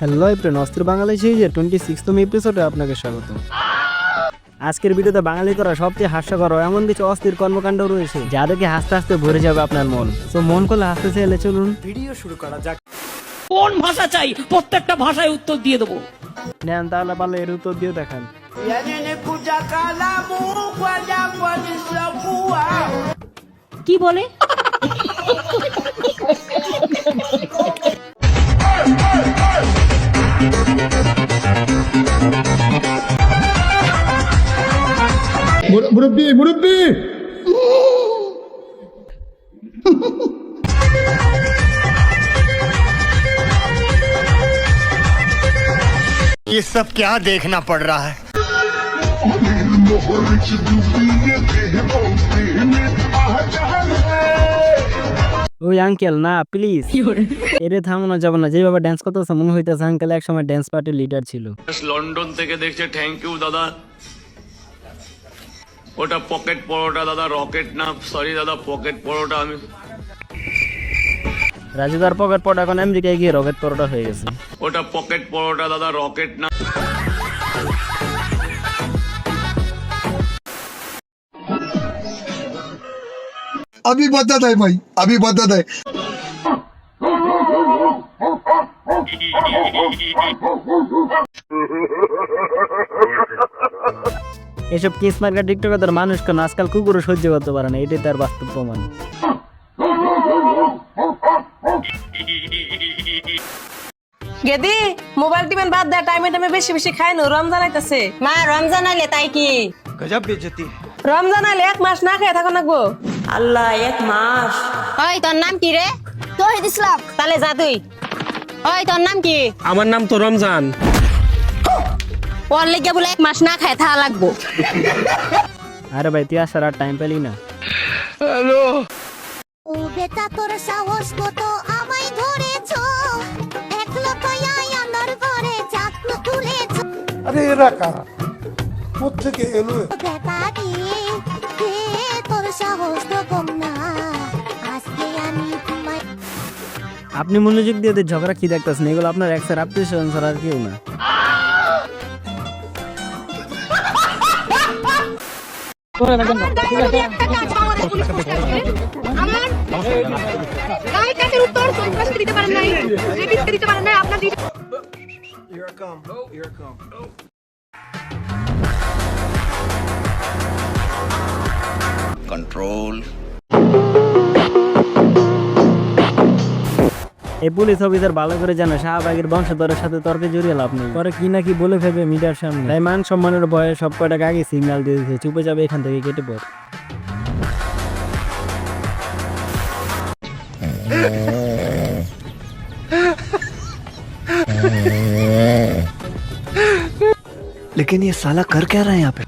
Hello April অস্ত্র বাঙালি সিরিজের twenty সিক্সতম এপিসোডে আপনাকে স্বাগত। আজকের ভিডিওতে বাঙালি করা সবচেয়ে হাস্যকর এমন কিছু অস্থির কর্মকাণ্ড রয়েছে যা দেখে হাসতে হাসতে ভরে যাবে আপনার মন। তো মন করলে হাসতে চাইলে চলুন। ভিডিও শুরু করা যাক। কোন ভাষা চাই? প্রত্যেকটা ভাষায় উত্তর দিয়ে দেবো। নেন তাহলে পারলে এর উত্তর দিয়ে দেখান। কি বলে? মুরব্বী মুরব্বী ये सब क्या देखना पड़ रहा है ওই আঙ্কেল না প্লিজ এরে থামানো যাবে না যেভাবে ড্যান্স করতেছে মনে হইতেছে আঙ্কেল এক সময় ড্যান্স পার্টির লিডার ছিল লন্ডন থেকে দেখছে থ্যাংক ইউ দাদা ওটা পকেট পরোটা দাদা রকেট না সরি দাদা পকেট পরোটা আমি রাজুদার পকেট পরোটা এখন আমেরিকায় গিয়ে রকেট পরোটা হয়ে গেছে। ওটা পকেট পরোটা দাদা রকেট না আমি বাদ্দা দেয় ভাই আমি বাদ্দা দেয় এসব কেস মার্কা টিকটকার মানুষ কেন? আজকাল কুকুরও সহ্য করতে পারে না এটাই তার বাস্তব প্রমাণ। গেদি মোবাইল টিমেন বাদ দেয় টাইমে টাইমে বেশি বেশি খাই নো রমজান আইতাছে। মা রমজান আইলে তাই কি? রমজান আইলে এক মাস না খেয়ে থাকো নাকবো আল্লাহ এক মাস। ওই তোর নাম কি রে? তহিদ ইসলাম। তাহলে যা তুই। ওই তোর নাম কি? আমার নাম তো রমজান। ওর লেগে বলে এক মাস না খায় থাকা লাগবো। আরে ভাই তুই আসার আর টাইম পেলি না। ও বেটা তোর সাহস কত আমায় ধরেছ। এক লতায় আমার ঘরে চাকু তুলেছ। আরে এরা কারা? কোথেকে এলো? বেটা রে তোর সাহস তো কম না? আজকে আমি তোমায় আপনি মনোযোগ দিয়ে ঝগড়া কি দেখতেছেন? এগুলো আপনার এক্সের স্বজন ছাড়া আর কেউ না। कंट्रोल এই পুলিশ অফিসার ভালো করে জানে শাহবাগের বংশধরের সাথে তর্কে জড়িয়ে লাভ নেই পরে কি না কি বলে ফেলবে মিডিয়ার সামনে তাই মান সম্মানের ভয়ে সব কয়টাকে আগে সিগন্যাল দিয়ে দিতে চুপে যাবে এখান থেকে কেটে পড় लेकिन ये साला कर क्या रहा है यहाँ पे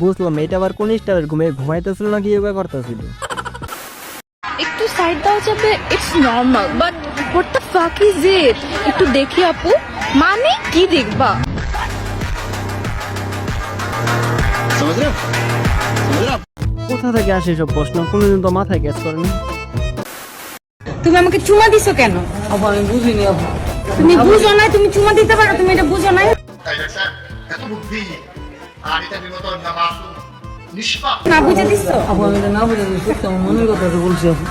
বুঝলাম এটা আবার কোন স্টারের ঘুমে ঘুমাইতেছিল নাকি ইয়োগা করতেছিল? একটু সাইড দেওয়া যাবে it's normal but what the fuck is it একটু দেখি আপু মানে কি দেখবা? কোথা থেকে আসে সব প্রশ্ন? কোনোদিন তো মাথায় গ্যাস করেনি। তুমি আমাকে চুমা দিছো কেন? আমি বুঝিনি আপু তুমি বুঝো না তুমি চুমা দিতে পারো তুমি এটা বুঝো না না বুঝে দিছো আপু আমি না বুঝে সত্যি আমার মনের কথা তো বলছি আপু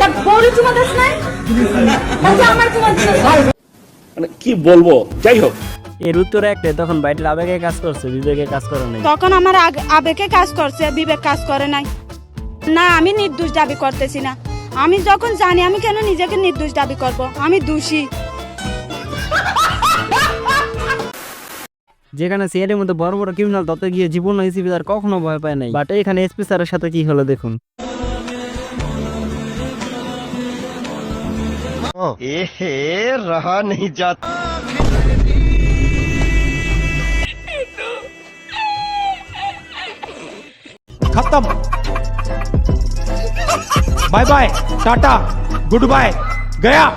তার বড় চুমা দিস না আমার চুমা দিছো মানে কি বলব? যাই হোক। এর উত্তরে একটাই তখন বাইটের আবেগে কাজ করছে বিবেকে কাজ করে নাই। তখন আমার আগ- আবেগে কাজ করছে বিবেক কাজ করে নাই। না আমি নির্দোষ দাবি করতেছি না। আমি যখন জানি আমি কেন নিজেকে নির্দোষ দাবি করব? আমি দোষী। যেখানে সিআইডির মধ্যে বড় বড় ক্রিমিনাল তত গিয়ে জীবন হিসেবে তার কখনো ভয় পায় নাই বাট এখানে এসপি স্যারের সাথে কি হলো দেখুন ए रहा नहीं जाता খতম bye bye tata good bye Gaya